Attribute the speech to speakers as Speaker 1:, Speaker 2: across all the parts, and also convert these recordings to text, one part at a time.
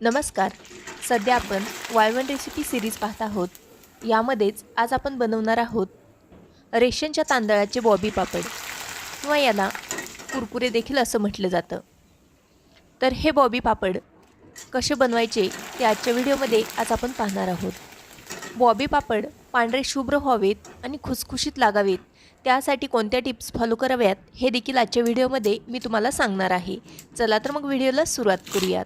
Speaker 1: नमस्कार. सध्या आपण वाय वन रेसिपी सिरीज पाहत आहोत. यामध्येच आज आपण बनवणार आहोत रेशनच्या तांदळाचे बॉबी पापड किंवा याला कुरकुरे देखील असं म्हटलं जातं. तर हे बॉबी पापड कसे बनवायचे ते आजच्या व्हिडिओमध्ये आज आपण पाहणार आहोत. बॉबी पापड पांढरे शुभ्र व्हावेत आणि खुसखुशीत लागावेत. त्यासाठी कोणत्या टिप्स फॉलो कराव्यात हे देखील आजच्या व्हिडिओमध्ये मी तुम्हाला सांगणार आहे. चला तर मग व्हिडिओला सुरुवात करूयात.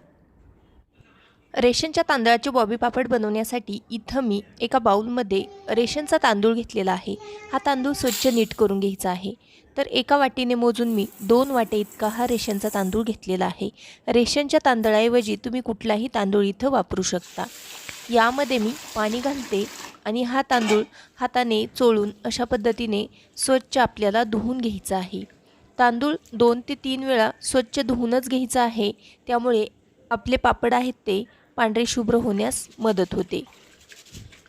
Speaker 1: रेशनच्या तांदळाचे बॉबी पापड बनवण्यासाठी इथं मी एका बाऊलमध्ये रेशनचा तांदूळ घेतलेला आहे. हा तांदूळ स्वच्छ नीट करून घ्यायचा आहे. तर एका वाटीने मोजून मी दोन वाटे इतका हा रेशनचा तांदूळ घेतलेला आहे. रेशनच्या तांदळाऐवजी तुम्ही कुठलाही तांदूळ इथं वापरू शकता. यामध्ये मी पाणी घालते आणि हा तांदूळ हाताने चोळून अशा पद्धतीने स्वच्छ आपल्याला धुवून घ्यायचा आहे. तांदूळ दोन ते तीन वेळा स्वच्छ धुवूनच घ्यायचा आहे. त्यामुळे आपले पापड आहेत ते पांढरे शुभ्र होण्यास मदत होते.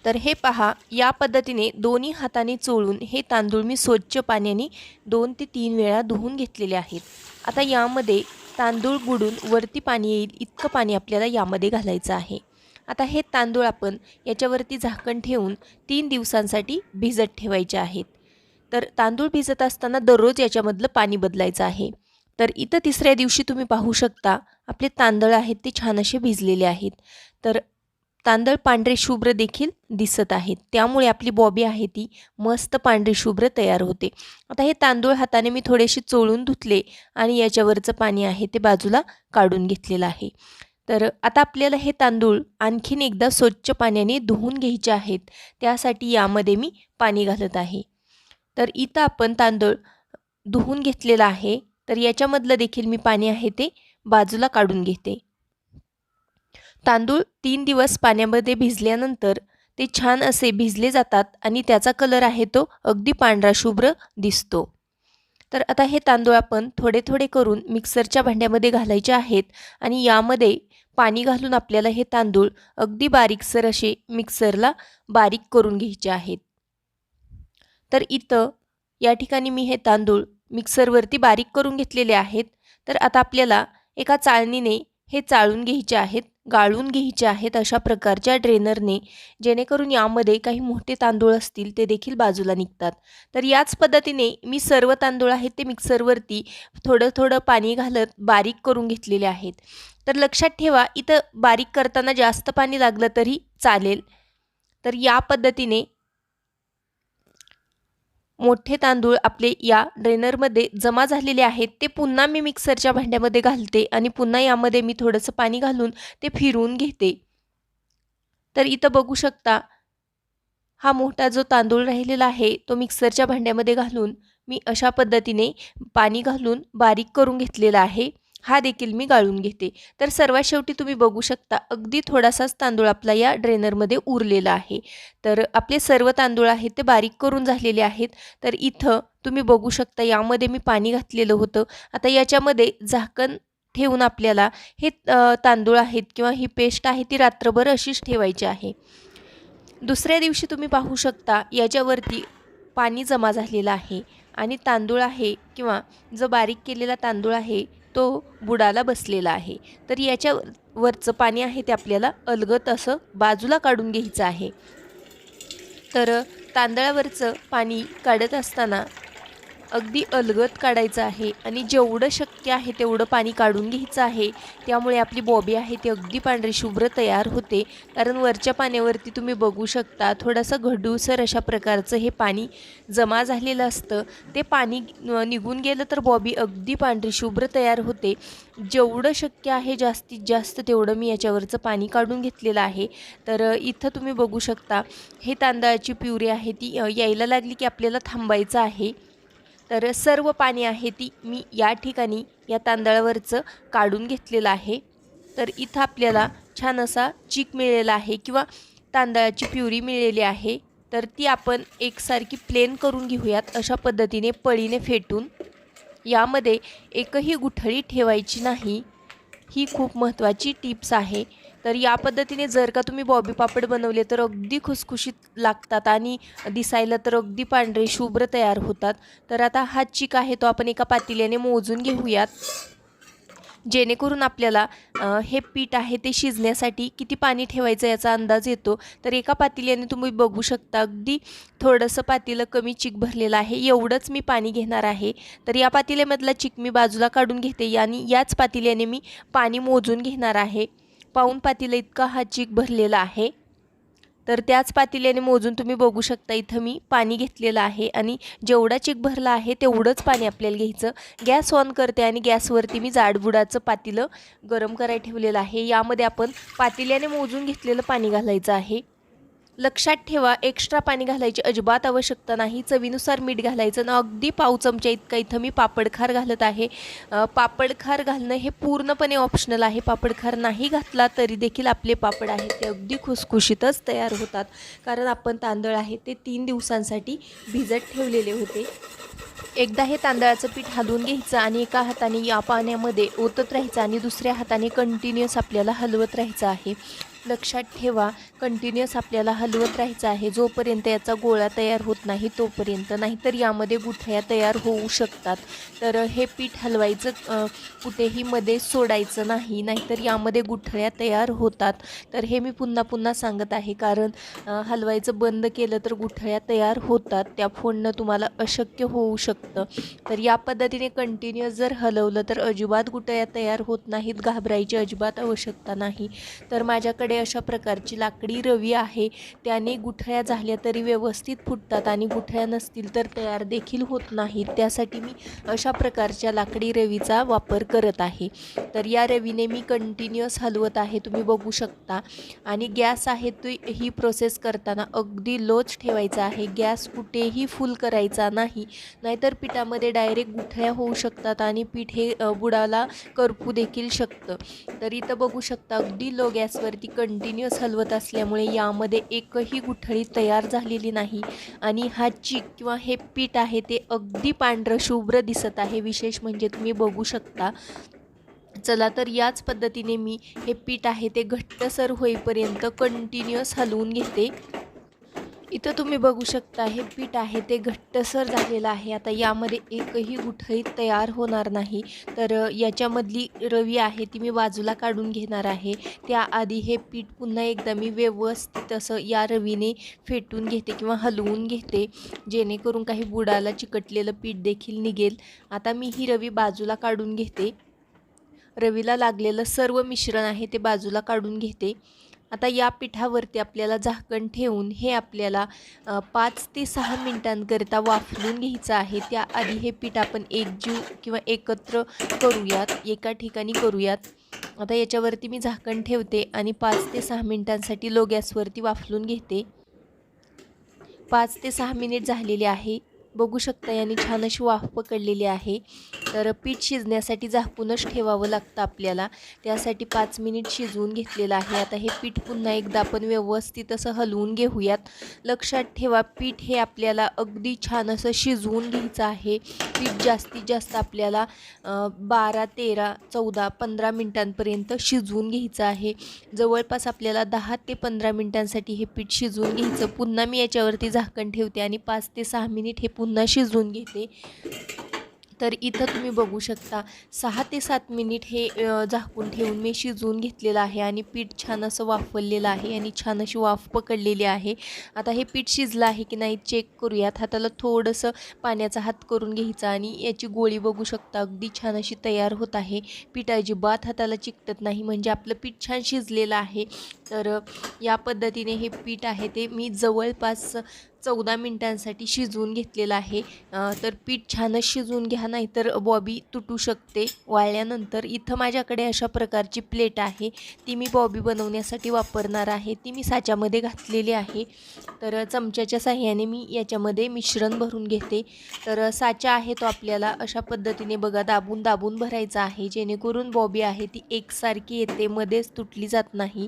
Speaker 1: तर हे पहा या पद्धतीने दोन्ही हाताने चोळून हे तांदूळ मी स्वच्छ पाण्याने दोन ते तीन वेळा धुवून घेतलेले आहेत. आता यामध्ये तांदूळ बुडून वरती पाणी येईल इतकं पाणी आपल्याला यामध्ये घालायचं आहे. आता हे तांदूळ आपण याच्यावरती झाकण ठेवून तीन दिवसांसाठी भिजत ठेवायचे आहेत. तर तांदूळ भिजत असताना दररोज याच्यामधलं पाणी बदलायचं आहे. तर इथं तिसऱ्या दिवशी तुम्ही पाहू शकता आपले तांदळ आहेत ते छान असे भिजलेले आहेत. तर तांदळ पांढरे शुभ्र देखील दिसत आहेत. त्यामुळे आपली बॉबी आहे ती मस्त पांढरी शुभ्र तयार होते. आता हे तांदूळ हाताने मी थोडेसे चोळून धुतले आणि याच्यावरचं पाणी आहे ते बाजूला काढून घेतलेलं आहे. तर आता आपल्याला हे तांदूळ आणखीन एकदा स्वच्छ पाण्याने धुवून घ्यायचे आहेत. त्यासाठी यामध्ये मी पाणी घालत आहे. तर इथं आपण तांदूळ धुवून घेतलेला आहे. तर याच्यामधलं देखील मी पाणी आहे ते बाजूला काढून घेते. तांदूळ तीन दिवस पाण्यामध्ये भिजल्यानंतर ते छान असे भिजले जातात आणि त्याचा कलर आहे तो अगदी पांढरा शुभ्र दिसतो. तर आता हे तांदूळ आपण थोडे थोडे करून मिक्सरच्या भांड्यामध्ये घालायचे आहेत आणि यामध्ये पाणी घालून आपल्याला हे तांदूळ अगदी बारीकसर असे मिक्सरला बारीक करून घ्यायचे आहेत. तर इथं या ठिकाणी मी हे तांदूळ मिक्सरवरती बारीक करून घेतलेले आहेत. तर आता आपल्याला एका चाळणीने हे चाळून घ्यायचे आहेत गाळून घ्यायचे आहेत अशा प्रकारच्या ड्रेनरने जेणेकरून यामध्ये काही मोठे तांदूळ असतील ते देखील बाजूला निघतात. तर याच पद्धतीने मी सर्व तांदूळ आहेत ते मिक्सरवरती थोडं थोडं पाणी घालत बारीक करून घेतलेले आहेत. तर लक्षात ठेवा इथं बारीक करताना जास्त पाणी लागलं तरी चालेल. तर या पद्धतीने मोठे तांदूळ आपले या ड्रेनरमध्ये जमा झालेले आहेत ते पुन्हा मी मिक्सरच्या भांड्यामध्ये घालते आणि पुन्हा यामध्ये मी थोडंसं पाणी घालून ते फिरवून घेते. तर इथं बघू शकता हा मोठा जो तांदूळ राहिलेला आहे तो मिक्सरच्या भांड्यामध्ये घालून मी अशा पद्धतीने पाणी घालून बारीक करून घेतलेला आहे. हा देखील मी गाळून घेते. तर सर्वात शेवटी तुम्ही बघू शकता अगदी थोडासाच तांदूळ आपला या ड्रेनरमध्ये उरलेला आहे. तर आपले सर्व तांदूळ आहेत ते बारीक करून झालेले आहेत. तर इथं तुम्ही बघू शकता यामध्ये मी पाणी घातलेलं होतं. आता याच्यामध्ये झाकण ठेवून आपल्याला हे तांदूळ आहेत किंवा ही पेस्ट आहे ती रात्रभर अशीच ठेवायची आहे. दुसऱ्या दिवशी तुम्ही पाहू शकता याच्यावरती पाणी जमा झालेलं आहे. आणि तांदूळ आहे किंवा जो बारीक केलेला तांदूळ आहे तो बुडाला बसलेला आहे. तर याच्या वरचं पाणी आहे ते आपल्याला अलगत असं बाजूला काढून घ्यायचं आहे. तर तांदळावरचं पाणी काढत असताना अगदी अलगत काढायचं आहे. आणि जेवढं शक्य आहे तेवढं पाणी काढून घ्यायचं आहे. त्यामुळे आपली बॉबी आहे ती अगदी पांढरी शुभ्र तयार होते. कारण वरच्या पाण्यावरती तुम्ही बघू शकता थोडंसं घडूसर अशा प्रकारचं हे पाणी जमा झालेलं असतं. ते पाणी निघून गेलं तर बॉबी अगदी पांढरी शुभ्र तयार होते. जेवढं शक्य आहे जास्तीत जास्त तेवढं मी याच्यावरचं पाणी काढून घेतलेलं आहे. तर इथं तुम्ही बघू शकता हे तांदळाची प्युरी आहे ती यायला लागली की आपल्याला थांबायचं आहे. तर सर्व पाणी आहे ती मी या ठिकाणी या तांदळावरचं काढून घेतलेलं आहे. तर इथं आपल्याला छान असा चीक मिळेला आहे किंवा तांदळाची प्युरी मिळलेली आहे. तर ती आपण एकसारखी प्लेन करून घेऊयात अशा पद्धतीने पळीने फेटून. यामध्ये एकही गुठळी ठेवायची नाही. ही खूप महत्त्वाची टिप्स आहे. तर या पद्धतीने जर का तुम्ही बॉबी पापड बनवले तर अगदी खुसखुशीत लागतात आणि दिसायला तर अगदी पांढरे शुभ्र तयार होतात. तर आता हा चिक आहे तो आपण एका पातेल्याने मोजून घेऊयात. जेणेकरून आपल्याला हे पीठ आहे ते शिजण्यासाठी किती पाणी ठेवायचं याचा अंदाज येतो. तर एका पातेल्याने तुम्ही बघू शकता अगदी थोडंसं पातेलं कमी चिक भरलेलं आहे. एवढंच मी पाणी घेणार आहे. तर या पातेल्यामधला चिक मी बाजूला काढून घेते आणि याच पातेल्याने मी पाणी मोजून घेणार आहे. पाऊन पातेलं इतका हा चीक भरलेला आहे. तर त्याच पातेल्याने मोजून तुम्ही बघू शकता इथं मी पाणी घेतलेलं आहे आणि जेवढा चिक भरला आहे तेवढंच पाणी आपल्याला घ्यायचं. गॅस ऑन करते आणि गॅसवरती मी जाडबुडाचं पातेलं गरम करायला ठेवलेलं आहे. यामध्ये आपण पातेल्याने मोजून घेतलेलं पाणी घालायचं आहे. लक्षात ठेवा एक्स्ट्रा पाणी घालायची अजिबात आवश्यकता नाही. चवीनुसार मीठ घालायचं. ना अगदी पाव चमचा इतका इथं मी पापडखार घालत आहे. पापडखार घालणं हे पूर्णपणे ऑप्शनल आहे. पापडखार नाही घातला तरी देखील आपले पापड आहेत ते अगदी खुसखुशीतच तयार होतात. कारण आपण तांदळ आहे ते तीन दिवसांसाठी भिजत ठेवलेले होते. एकदा हे तांदळाचं पीठ हलवून घ्यायचं आणि एका हाताने या पाण्यामध्ये ओतत राहायचं आणि दुसऱ्या हाताने कंटिन्युअस आपल्याला हलवत राहायचं आहे. लक्षात ठेवा कंटिन्युअस आपल्याला हलवत राहायचं आहे. जोपर्यंत याचा गोळा तयार होत नाही तोपर्यंत नाहीतर यामध्ये गुठळ्या तयार होऊ शकतात. तर हे पीठ हलवायचं कुठेही मध्ये सोडायचं नाही. नाहीतर यामध्ये गुठळ्या तयार होतात. तर हे मी पुन्हा पुन्हा सांगत आहे. कारण हलवायचं बंद केलं तर गुठळ्या तयार होतात. त्या फोडणं तुम्हाला अशक्य होऊ शकतं. तर या पद्धतीने कंटिन्युअस जर हलवलं तर अजिबात गुठळ्या तयार होत नाहीत. घाबरायची अजिबात आवश्यकता नाही. तर माझ्याकडे अशा प्रकारची लाकडी रवी आहे. त्याने गुठळ्या झाल्या तरी व्यवस्थित फुटतात आणि गुठळ्या नसतील तर तयार देखील होत नाहीत. त्यासाठी मी अशा प्रकारच्या लाकडी रवीचा वापर करत आहे. तर या रवीने मी कंटिन्युअस हलवत आहे तुम्ही बघू शकता. आणि गॅस आहे तो ही प्रोसेस करताना अगदी लोच ठेवायचा आहे. गॅस कुठेही फुल करायचा नाही. नाहीतर पिठामध्ये डायरेक्ट गुठळ्या होऊ शकतात आणि पीठ हे बुडाला करपू देखील शकतं. तर इथं बघू शकता अगदी लो गॅसवरती कंटिन्युअस हलवत असल्यामुळे यामध्ये एकही गुठळी तयार झालेली नाही. आणि हा चीक किंवा हे पीठ आहे ते अगदी पांढरं शुभ्र दिसत आहे. विशेष म्हणजे तुम्ही बघू शकता. चला तर याच पद्धतीने मी हे पीठ आहे ते घट्टसर होईपर्यंत कंटिन्युअस हलवून घेते. इथं तुम्ही बघू शकता हे पीठ आहे ते घट्टसर झालेलं आहे. आता यामध्ये एकही गुठळी तयार होणार नाही. तर याच्यामधली रवी आहे ती मी बाजूला काढून घेणार आहे. त्याआधी हे पीठ पुन्हा एकदा मी व्यवस्थित असं या रवीने फेटून घेते किंवा हलवून घेते. जेणेकरून काही बुडाला चिकटलेलं पीठ देखील निघेल. आता मी ही रवी बाजूला काढून घेते. रवीला लागलेलं सर्व मिश्रण आहे ते बाजूला काढून घेते. आता या पिठावरती आपल्याला झाकण ठेवून हे आपल्याला पाच ते सहा मिनिटांकरिता वाफलून घ्यायचं आहे. त्याआधी हे पीठ आपण एकजीव किंवा एकत्र करूयात एका ठिकाणी करूयात. आता याच्यावरती मी झाकण ठेवते आणि पाच ते सहा मिनिटांसाठी लो गॅसवरती वाफलून घेते. पाच ते सहा मिनिट झालेले आहे. बघू शकता याने छान अशी वाफ पकडलेली आहे. तर पीठ शिजण्यासाठी झाकूनच ठेवावं लागतं आपल्याला. त्यासाठी पाच मिनिट शिजवून घेतलेलं आहे. आता हे पीठ पुन्हा एकदा आपण व्यवस्थित असं हलवून घेऊयात. लक्षात ठेवा पीठ हे आपल्याला अगदी छान असं शिजवून घ्यायचं आहे. पीठ जास्तीत जास्त आपल्याला बारा तेरा चौदा पंधरा मिनटांपर्यंत शिजवून घ्यायचं आहे. जवळपास आपल्याला दहा ते पंधरा मिनटांसाठी हे पीठ शिजवून घ्यायचं. पुन्हा मी याच्यावरती झाकण ठेवते आणि पाच ते सहा मिनिट हे पुन्हा शिजवून घेते. तर इथं तुम्ही बघू शकता सहा ते सात मिनिट हे झाकून ठेवून मी शिजवून घेतलेलं आहे आणि पीठ छान असं वाफवलेलं आहे आणि छान अशी वाफ पकडलेली आहे. आता हे पीठ शिजलं आहे की नाही चेक करूयात. हाताला थोडंसं पाण्याचा हात करून घ्यायचा आणि याची गोळी बघू शकता. अगदी छान अशी तयार होत आहे. पीठ अजिबात हाताला चिकटत नाही. म्हणजे आपलं पीठ छान शिजलेलं आहे. तर या पद्धतीने हे पीठ आहे ते मी जवळपास चौदा मिनटांसाठी शिजवून घेतलेलं आहे. तर पीठ छानच शिजवून घ्या नाहीतर बॉबी तुटू शकते. वाळल्यानंतर इथं माझ्याकडे अशा प्रकारची प्लेट आहे. ती मी बॉबी बनवण्यासाठी वापरणार आहे. ती मी साच्यामध्ये घातलेली आहे. तर चमच्याच्या साह्याने मी याच्यामध्ये मिश्रण भरून घेते. तर साचा आहे तो आपल्याला अशा पद्धतीने बघा दाबून दाबून भरायचा आहे. जेणेकरून बॉबी आहे ती एकसारखी येते मध्येच तुटली जात नाही.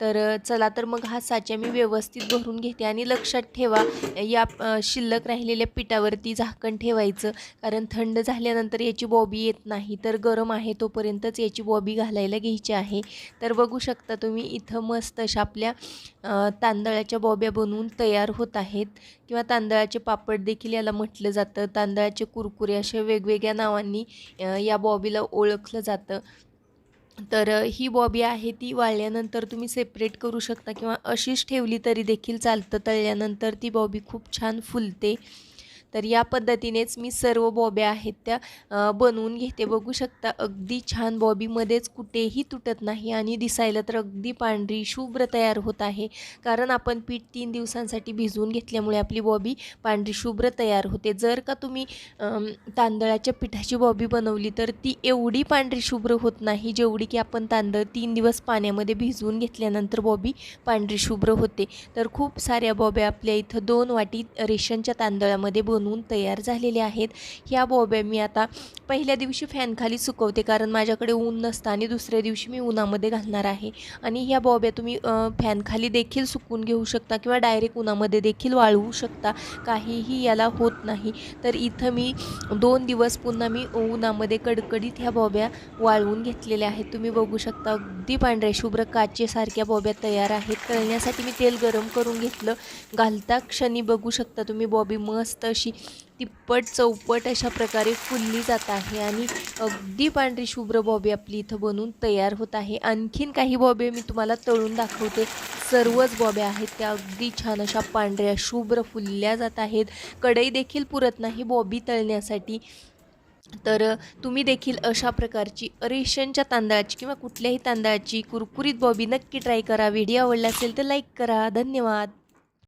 Speaker 1: तर चला तर मग हा साचा मी व्यवस्थित भरून घेते आणि लक्षात ठेवा या शिल्लक राहिलेल्या पिठावरती झाकण ठेवायचं. कारण थंड झाल्यानंतर याची बॉबी येत नाही तर गरम आहे तोपर्यंतच याची बॉबी घालायला घ्यायची आहे. तर बघू शकता तुम्ही इथं मस्त अशा आपल्या तांदळाच्या बॉब्या बनवून तयार होत आहेत. किंवा तांदळाचे पापड देखील याला म्हटलं जातं. तांदळाचे कुरकुरे अशा वेगवेगळ्या नावांनी या बॉबीला ओळखलं जातं. तर ही बॉबी आहे ती वाळल्यानंतर तुम्ही सेपरेट करू शकता किंवा अशीच ठेवली तरी देखील चालतं. तळल्यानंतर ती बॉबी खूप छान फुलते. तर या पद्धतीनेच मी सर्व बॉब्या आहेत त्या बनवून घेते. बघू शकता अगदी छान बॉबीमध्येच कुठेही तुटत नाही आणि दिसायला तर अगदी पांढरी शुभ्र तयार होत आहे. कारण आपण पीठ तीन दिवसांसाठी भिजवून घेतल्यामुळे आपली बॉबी पांढरी शुभ्र तयार होते. जर का तुम्ही तांदळाच्या पिठाची बॉबी बनवली तर ती एवढी पांढरी शुभ्र होत नाही जेवढी की आपण तांदळ तीन दिवस पाण्यामध्ये भिजवून घेतल्यानंतर बॉबी पांढरी शुभ्र होते. तर खूप साऱ्या बॉब्या आपल्या इथं दोन वाटी रेशनच्या तांदळामध्ये बनवून तयार झालेले आहेत. ह्या बॉब्या मी आता पहिल्या दिवशी फॅनखाली सुकवते कारण माझ्याकडे ऊन नसतं आणि दुसऱ्या दिवशी मी उन्हामध्ये घालणार आहे. आणि ह्या बॉब्या तुम्ही फॅनखाली देखील सुकून घेऊ शकता किंवा डायरेक्ट उन्हामध्ये देखील वाळवू शकता. काहीही याला होत नाही. तर इथं मी दोन दिवस पुन्हा मी उन्हामध्ये कडकडीत ह्या बॉब्या वाळवून घेतलेल्या आहेत. तुम्ही बघू शकता अगदी पांढऱ्या शुभ्र काचेसारख्या बॉब्या तयार आहेत. तळण्यासाठी मी तेल गरम करून घेतलं. घालता क्षणी बघू शकता तुम्ही बॉबी मस्त अशी तिप्पट चौपट अशा प्रकारे फुलली जात आहे आणि अगदी पांढरी शुभ्र बॉबी आपली इथं बनून तयार होत आहे. आणखीन काही बॉबे मी तुम्हाला तळून दाखवते. सर्वच बॉब्या आहेत त्या अगदी छान अशा पांढऱ्या शुभ्र फुलल्या जात आहेत. कढई देखील पुरत नाही बॉबी तळण्यासाठी. तर तुम्ही देखील अशा प्रकारची रेशनच्या तांदळाची किंवा कुठल्याही तांदळाची कुरकुरीत बॉबी नक्की ट्राय करा. व्हिडिओ आवडला असेल तर लाईक करा. धन्यवाद.